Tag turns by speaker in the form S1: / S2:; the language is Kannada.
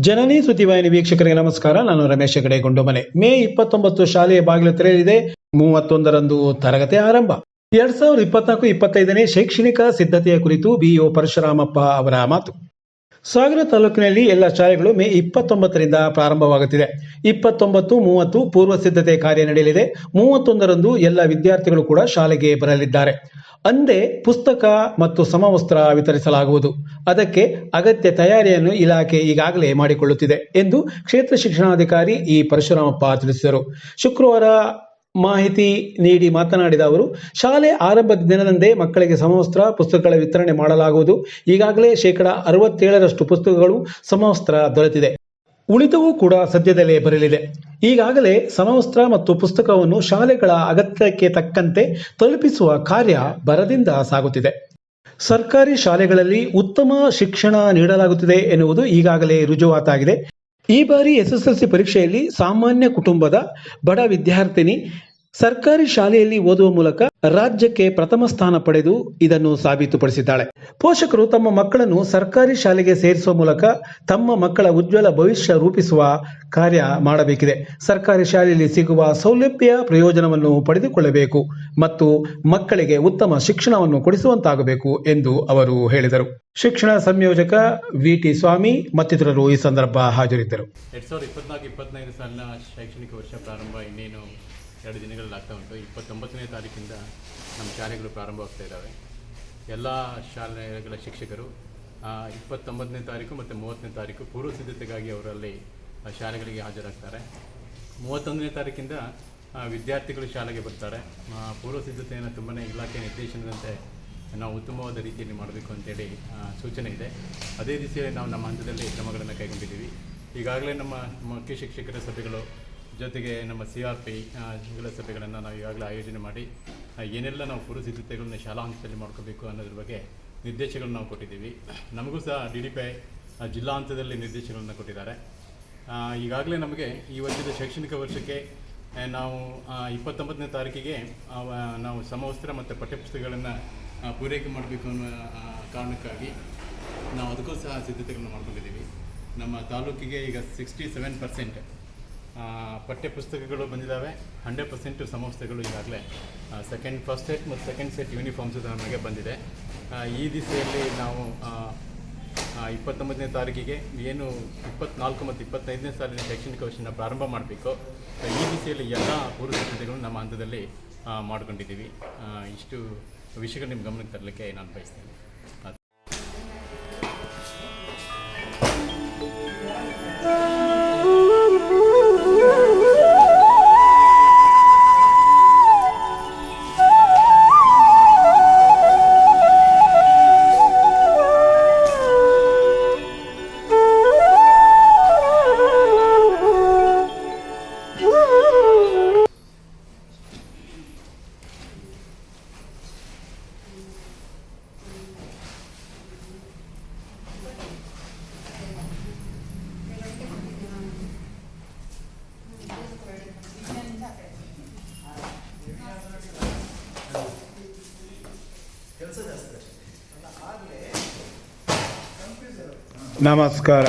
S1: ಜನನಿ ಸುದ್ದಿವಾಹಿನಿ ವೀಕ್ಷಕರಿಗೆ ನಮಸ್ಕಾರ. ನಾನು ರಮೇಶ್ ಹೆಗಡೆ, ಗುಂಡುಮನೆ. ಮೇ ಇಪ್ಪತ್ತೊಂಬತ್ತು ಶಾಲೆಯ ಬಾಗಿಲು ತೆರೆಯಲಿದೆ. ಮೂವತ್ತೊಂದರಂದು ತರಗತಿ ಆರಂಭ. ಎರಡ್ ಸಾವಿರದ ಇಪ್ಪತ್ನಾಲ್ಕು ಇಪ್ಪತ್ತೈದನೇ ಶೈಕ್ಷಣಿಕ ಸಿದ್ಧತೆಯ ಕುರಿತು ಬಿಇಒ ಪರಶುರಾಮಪ್ಪ ಅವರ ಮಾತು. ಸಾಗರ ತಾಲೂಕಿನಲ್ಲಿ ಎಲ್ಲ ಶಾಲೆಗಳು ಮೇ ಇಪ್ಪತ್ತೊಂಬತ್ತರಿಂದ ಪ್ರಾರಂಭವಾಗುತ್ತಿದೆ. ಇಪ್ಪತ್ತೊಂಬತ್ತು, ಮೂವತ್ತು ಪೂರ್ವ ಸಿದ್ಧತೆ ಕಾರ್ಯ ನಡೆಯಲಿದೆ. ಮೂವತ್ತೊಂದರಂದು ಎಲ್ಲ ವಿದ್ಯಾರ್ಥಿಗಳು ಕೂಡ ಶಾಲೆಗೆ ಬರಲಿದ್ದಾರೆ. ಅಂದೇ ಪುಸ್ತಕ ಮತ್ತು ಸಮವಸ್ತ್ರ ವಿತರಿಸಲಾಗುವುದು. ಅದಕ್ಕೆ ಅಗತ್ಯ ತಯಾರಿಯನ್ನು ಇಲಾಖೆ ಈಗಾಗಲೇ ಮಾಡಿಕೊಳ್ಳುತ್ತಿದೆ ಎಂದು ಕ್ಷೇತ್ರ ಶಿಕ್ಷಣಾಧಿಕಾರಿ ಇ ಪರಶುರಾಮಪ್ಪ ತಿಳಿಸಿದರು. ಶುಕ್ರವಾರ ಮಾಹಿತಿ ನೀಡಿ ಮಾತನಾಡಿದ ಅವರು, ಶಾಲೆ ಆರಂಭದ ದಿನದಂದೇ ಮಕ್ಕಳಿಗೆ ಸಮವಸ್ತ್ರ, ಪುಸ್ತಕಗಳ ವಿತರಣೆ ಮಾಡಲಾಗುವುದು. ಈಗಾಗಲೇ ಶೇಕಡ ಅರವತ್ತೇಳರಷ್ಟು ಪುಸ್ತಕಗಳು ಸಮವಸ್ತ್ರ ದೊರೆತಿದೆ. ಉಳಿದವೂ ಕೂಡ ಸದ್ಯದಲ್ಲೇ ಬರಲಿದೆ. ಈಗಾಗಲೇ ಸಮವಸ್ತ್ರ ಮತ್ತು ಪುಸ್ತಕವನ್ನು ಶಾಲೆಗಳ ಅಗತ್ಯಕ್ಕೆ ತಕ್ಕಂತೆ ತಲುಪಿಸುವ ಕಾರ್ಯ ಬರದಿಂದ ಸಾಗುತ್ತಿದೆ. ಸರ್ಕಾರಿ ಶಾಲೆಗಳಲ್ಲಿ ಉತ್ತಮ ಶಿಕ್ಷಣ ನೀಡಲಾಗುತ್ತಿದೆ ಎನ್ನುವುದು ಈಗಾಗಲೇ ರುಜುವಾತಾಗಿದೆ. ಈ ಬಾರಿ ಎಸ್ಎಸ್ಎಲ್ಸಿ ಪರೀಕ್ಷೆಯಲ್ಲಿ ಸಾಮಾನ್ಯ ಕುಟುಂಬದ ಬಡ ವಿದ್ಯಾರ್ಥಿನಿ ಸರ್ಕಾರಿ ಶಾಲೆಯಲ್ಲಿ ಓದುವ ಮೂಲಕ ರಾಜ್ಯಕ್ಕೆ ಪ್ರಥಮ ಸ್ಥಾನ ಪಡೆದು ಇದನ್ನು ಸಾಬೀತುಪಡಿಸಿದ್ದಾಳೆ. ಪೋಷಕರು ತಮ್ಮ ಮಕ್ಕಳನ್ನು ಸರ್ಕಾರಿ ಶಾಲೆಗೆ ಸೇರಿಸುವ ಮೂಲಕ ತಮ್ಮ ಮಕ್ಕಳ ಉಜ್ವಲ ಭವಿಷ್ಯ ರೂಪಿಸುವ ಕಾರ್ಯ ಮಾಡಬೇಕಿದೆ. ಸರ್ಕಾರಿ ಶಾಲೆಯಲ್ಲಿ ಸಿಗುವ ಸೌಲಭ್ಯ ಪ್ರಯೋಜನವನ್ನು ಪಡೆದುಕೊಳ್ಳಬೇಕು ಮತ್ತು ಮಕ್ಕಳಿಗೆ ಉತ್ತಮ ಶಿಕ್ಷಣವನ್ನು ಕೊಡಿಸುವಂತಾಗಬೇಕು ಎಂದು ಅವರು ಹೇಳಿದರು. ಶಿಕ್ಷಣ ಸಂಯೋಜಕ ವಿಟಿ ಸ್ವಾಮಿ ಮತ್ತಿತರರು ಈ ಸಂದರ್ಭ ಹಾಜರಿದ್ದರು.
S2: ಎರಡ್ ಸಾವಿರದ ಇಪ್ಪತ್ನಾಲ್ಕು ಇಪ್ಪತ್ತೈದು ಸಾಲಿನ ಶೈಕ್ಷಣಿಕ ವರ್ಷ ಪ್ರಾರಂಭ, ಇನ್ನೇನು ಎರಡು ದಿನಗಳಲ್ಲಿ ಆಗ್ತಾ ಉಂಟು. ಇಪ್ಪತ್ತೊಂಬತ್ತನೇ ತಾರೀಕಿಂದ ನಮ್ಮ ಶಾಲೆಗಳು ಪ್ರಾರಂಭವಾಗ್ತಾ ಇದ್ದಾವೆ. ಎಲ್ಲ ಶಾಲೆಗಳ ಶಿಕ್ಷಕರು ಇಪ್ಪತ್ತೊಂಬತ್ತನೇ ತಾರೀಕು ಮತ್ತು ಮೂವತ್ತನೇ ತಾರೀಕು ಪೂರ್ವ ಸಿದ್ಧತೆಗಾಗಿ ಅವರಲ್ಲಿ ಶಾಲೆಗಳಿಗೆ ಹಾಜರಾಗ್ತಾರೆ. ಮೂವತ್ತೊಂದನೇ ತಾರೀಕಿಂದ ವಿದ್ಯಾರ್ಥಿಗಳು ಶಾಲೆಗೆ ಬರ್ತಾರೆ. ಪೂರ್ವ ಸಿದ್ಧತೆಯನ್ನು ತುಂಬನೇ ಇಲಾಖೆ ನಿರ್ದೇಶನದಂತೆ ನಾವು ಉತ್ತಮವಾದ ರೀತಿಯಲ್ಲಿ ಮಾಡಬೇಕು ಅಂತೇಳಿ ಸೂಚನೆ ಇದೆ. ಅದೇ ದಿಸೆಯಲ್ಲಿ ನಾವು ನಮ್ಮ ಹಂತದಲ್ಲಿ ಕ್ರಮಗಳನ್ನು ಕೈಗೊಂಡಿದ್ದೀವಿ. ಈಗಾಗಲೇ ನಮ್ಮ ಮುಖ್ಯ ಶಿಕ್ಷಕರ ಸಭೆಗಳು ಜೊತೆಗೆ ನಮ್ಮ ಸಿ ಆರ್ ಪಿ ಸಭೆಗಳನ್ನು ನಾವು ಈಗಾಗಲೇ ಆಯೋಜನೆ ಮಾಡಿ ಏನೆಲ್ಲ ನಾವು ಪೂರ್ವ ಸಿದ್ಧತೆಗಳನ್ನ ಶಾಲಾ ಹಂತದಲ್ಲಿ ಮಾಡ್ಕೋಬೇಕು ಅನ್ನೋದ್ರ ಬಗ್ಗೆ ನಿರ್ದೇಶಗಳನ್ನ ನಾವು ಕೊಟ್ಟಿದ್ದೀವಿ. ನಮಗೂ ಸಹ ಡಿ ಡಿ ಪಿ ಜಿಲ್ಲಾ ಹಂತದಲ್ಲಿ ನಿರ್ದೇಶಗಳನ್ನು ಕೊಟ್ಟಿದ್ದಾರೆ. ಈಗಾಗಲೇ ನಮಗೆ ಈ ವರ್ಷದ ಶೈಕ್ಷಣಿಕ ವರ್ಷಕ್ಕೆ ನಾವು ಇಪ್ಪತ್ತೊಂಬತ್ತನೇ ತಾರೀಕಿಗೆ ನಾವು ಸಮವಸ್ತ್ರ ಮತ್ತು ಪಠ್ಯಪುಸ್ತಕಗಳನ್ನು ಪೂರೈಕೆ ಮಾಡಬೇಕು ಅನ್ನೋ ಕಾರಣಕ್ಕಾಗಿ ನಾವು ಅದಕ್ಕೂ ಸಹ ಸಿದ್ಧತೆಗಳನ್ನು ಮಾಡ್ಕೊಂಡಿದ್ದೀವಿ. ನಮ್ಮ ತಾಲೂಕಿಗೆ ಈಗ ಸಿಕ್ಸ್ಟಿ ಸೆವೆನ್ ಪರ್ಸೆಂಟ್ ಪಠ್ಯಪುಸ್ತಕಗಳು ಬಂದಿದ್ದಾವೆ ಹಂಡ್ರೆಡ್ ಪರ್ಸೆಂಟ್ ಸಮವಸ್ತ್ರಗಳು ಈಗಾಗಲೇ ಸೆಕೆಂಡ್ ಫಸ್ಟ್ ಸೆಟ್ ಮತ್ತು ಸೆಕೆಂಡ್ ಸೆಟ್ ಯೂನಿಫಾರ್ಮ್ಸ್ ನಮಗೆ ಬಂದಿದೆ. ಈ ದಿಸೆಯಲ್ಲಿ ನಾವು ಇಪ್ಪತ್ತೊಂಬತ್ತನೇ ತಾರೀಕಿಗೆ ಏನು ಇಪ್ಪತ್ನಾಲ್ಕು ಮತ್ತು ಇಪ್ಪತ್ತೈದನೇ ಸಾಲಿನ ಶೈಕ್ಷಣಿಕ ವರ್ಷನ ಪ್ರಾರಂಭ ಮಾಡಬೇಕು. ಈ ದಿಸೆಯಲ್ಲಿ ಎಲ್ಲ ಪೂರ್ವ ಸಿದ್ಧತೆಗಳು ನಮ್ಮ ಹಂತದಲ್ಲಿ ಮಾಡ್ಕೊಂಡಿದ್ದೀವಿ. ಇಷ್ಟು ವಿಷಯಗಳು ನಿಮ್ಮ ಗಮನಕ್ಕೆ ತರಲಿಕ್ಕೆ ನಾನು ಬಯಸ್ತೇನೆ. ಆ,
S1: ನಮಸ್ಕಾರ